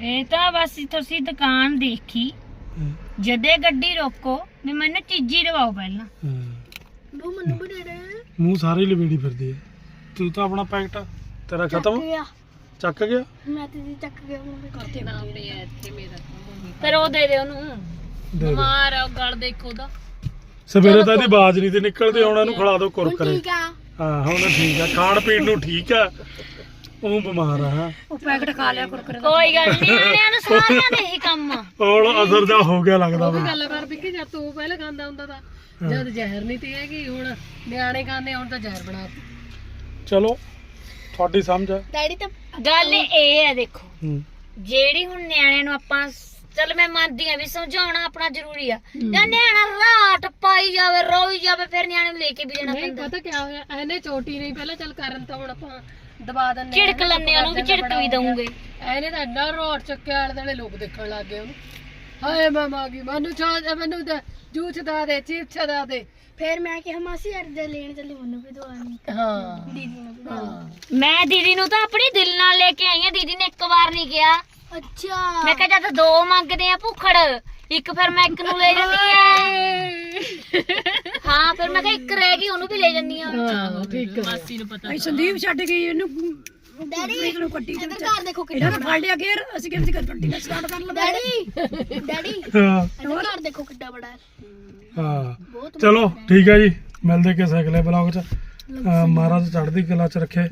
ਇਹ ਤਾਂ ਬਸ ਤੁਸੀਂ ਦੁਕਾਨ ਦੇਖੀ। ਜਦੇ ਗੱਡੀ ਰੋਕੋ ਵੀ ਮੈਨੂੰ ਚੀਜ਼ੀ ਦਵਾਓ ਪਹਿਲਾਂ। ਮੈਨੂੰ ਵੀ ਦੇ। ਦੇ ਮੂੰਹ ਸਾਰੇ ਲਵੇੜੀ ਫਿਰਦੀ ਹੈ ਤੂੰ ਤਾਂ ਆਪਣਾ ਪੈਕਟ ਤੇਰਾ ਖਤਮ? ਚੱਕ ਗਿਆ? ਫਿਰ ਉਹ ਦੇ ਦੇ ਉਹਨੂੰ। ਦੇ ਦੇ। ਮਾਰ ਆ ਗਲ ਦੇਖੋ ਉਹਦਾ। ਸਵੇਰੇ ਤਾਂ ਇਹਦੀ ਆਵਾਜ਼ ਨਹੀਂ ਤੇ ਨਿਕਲਦੀ ਹੁਣ ਇਹਨੂੰ ਖਿਲਾ ਦਿਓ ਕੁਰਕਰੇ ਹਾਂ ਹੁਣ ਠੀਕ ਆ ਖਾਣ ਪੀਣ ਨੂੰ ਠੀਕ ਆ। ਉਹ ਬਿਮਾਰ ਆ। ਹਾਂ। ਉਹ ਪੈਕਟ ਖਾ ਲਿਆ ਕੁਰਕਰੇ ਕੋਈ ਗੱਲ ਨਹੀਂ ਨਿਆਣਿਆਂ ਨੂੰ ਸਾਰਿਆਂ ਦੇ ਇਹੀ ਕੰਮ। ਆ ਹੁਣ ਅਸਰ ਜਾ ਹੋ ਗਿਆ ਲੱਗਦਾ ਵੀ ਗੱਲ ਕਰ ਵਿੱਕੀ ਜਦ ਤੂੰ ਪਹਿਲਾਂ ਖਾਂਦਾ ਹੁੰਦਾ ਤਾਂ ਜਦ ਜ਼ਹਿਰ ਨਹੀਂ ਤੀ ਹੈਗੀ ਹੁਣ ਨਿਆਣੇ ਖਾਂਦੇ ਹੁਣ ਤਾਂ ਜ਼ਹਿਰ ਬਣਾਤੀ ਚਲੋ ਤੁਹਾਡੀ ਸਮਝ ਆ। ਗੱਲ ਇਹ ਹੈ ਦੇਖੋ ਹੂੰ। ਜਿਹੜੀ ਹੁਣ ਨਿਆਣਿਆਂ ਨੂੰ ਆਪਾਂ ਚਲ ਮੈਂ ਮੰਨਦੀ ਆ ਵੀ ਸਮਝਾਉਣਾ ਆਪਣਾ ਜ਼ਰੂਰੀ ਆ। ਜਾਂ ਨਿਆਣਾ ਰਾਟ ਪਾਈ ਜਾਵੇ ਰੋਈ ਜਾਵੇ ਫਿਰ ਨਿਆਣੇ ਨੂੰ ਲੈ ਕੇ ਵੀ ਜਾਣਾ ਨਹੀਂ ਪੈਂਦਾ। ਪਤਾ ਕਿਆ ਹੋਇਆ? ਇਹਨੇ ਚੋਟੀ ਨਹੀਂ ਪਹਿਲਾਂ ਚੱਲ ਕਰਨ ਤਾਂ ਹੁਣ ਆਪਾਂ ਦਬਾ ਦਿੰਦੇ ਝਿੜਕ ਲੈਂਦੇ ਆ ਉਹਨੂੰ ਵੀ ਝਿੜਕ ਵੀ ਦਊਂਗੇ। ਇਹਨੇ ਤਾਂ ਇੰਨਾ ਰੋੜ ਚੱਕਿਆ ਆਲੇ ਦੁਆਲੇ ਲੋਕ ਦੇਖਣ ਲੱਗ ਗਏ ਉਹਨੂੰ। ਹਾਏ ਮੈਂ ਮਾਗੀ ਮੈਨੂੰ ਚਾਹ ਮੈਨੂੰ ਤਾਂ ਜੂਠ ਦਾ ਦੇ ਚਿਪਸ ਦਾ ਦੇ। ਫਿਰ ਮੈਂ ਕਿਹਾ ਮਾਸੀ ਯਾਰ ਦੇ ਲੈਣ ਚੱਲੀ ਮੈਨੂੰ ਵੀ ਦਵਾ ਨਹੀਂ ਹਾਂ। ਦੀਦੀ ਨੂੰ ਵੀ ਹਾਂ ਮੈਂ ਦੀਦੀ ਨੂੰ ਤਾਂ ਆਪਣੀ ਦਿਲ ਨਾਲ ਲੈ ਕੇ ਆਈ ਆ ਦੀਦੀ ਨੇ ਇੱਕ ਵਾਰ ਨਹੀਂ ਕਿਹਾ। ਅੱਛਾ। ਮੈਂ ਕਿਹਾ ਜਦ ਦੋ ਮੰਗਦੇ ਆ ਭੁੱਖੜ ਇੱਕ ਫਿਰ ਮੈਂ ਇੱਕ ਨੂੰ ਲੈ ਜਾਂਦੀ ਆ। ਹਾਂ। ਫਿਰ ਮੈਂ ਕਿਹਾ ਇੱਕ ਰਹਿ ਗਈ ਉਹਨੂੰ ਵੀ ਲੈ ਜਾਂਦੀ ਆ। ਹਾਂ ਠੀਕ ਹੈ ਮਾਸੀ ਨੂੰ ਪਤਾ ਅਸੀਂ ਸੰਦੀਪ ਛੱਡ ਗਈ ਇਹਨੂੰ ਡੈਡੀ ਨੂੰ ਕੱਟੀ ਦੇ ਇੱਧਰ ਘਰ ਦੇਖੋ ਇਹਨਾਂ ਨੇ ਫੜ ਲਿਆ ਗੇਰ ਅਸੀਂ ਕਿਵੇਂ ਕਰ ਕੱਟੀ ਦਾ ਸਟਾਰਟ ਕਰ ਲਦਾ ਡੈਡੀ ਡੈਡੀ ਹਾਂ। ਇੱਧਰ ਘਰ ਦੇਖੋ ਕਿੱਡਾ ਬੜਾ ਹੈ। ਹਾਂ। ਚਲੋ ਠੀਕ ਹੈ ਜੀ। ਮਿਲਦੇ ਕਿਸੇ ਅਗਲੇ ਬਲੌਗ 'ਚ। ਅਹ ਮਹਾਰਾਜ ਚੜ੍ਹਦੀ ਕਲਾ 'ਚ ਰੱਖੇ।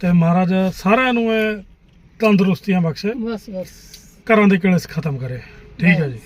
ਤੇ ਮਹਾਰਾਜ ਸਾਰਿਆਂ ਨੂੰ ਇਹ ਤੰਦਰੁਸਤੀਆਂ ਬਖਸ਼ੇ। ਬਸ ਬਸ। ਘਰਾਂ ਦੇ ਕਲੇਸ਼ ਖਤਮ ਕਰੇ। ਠੀਕ ਹੈ ਜੀ।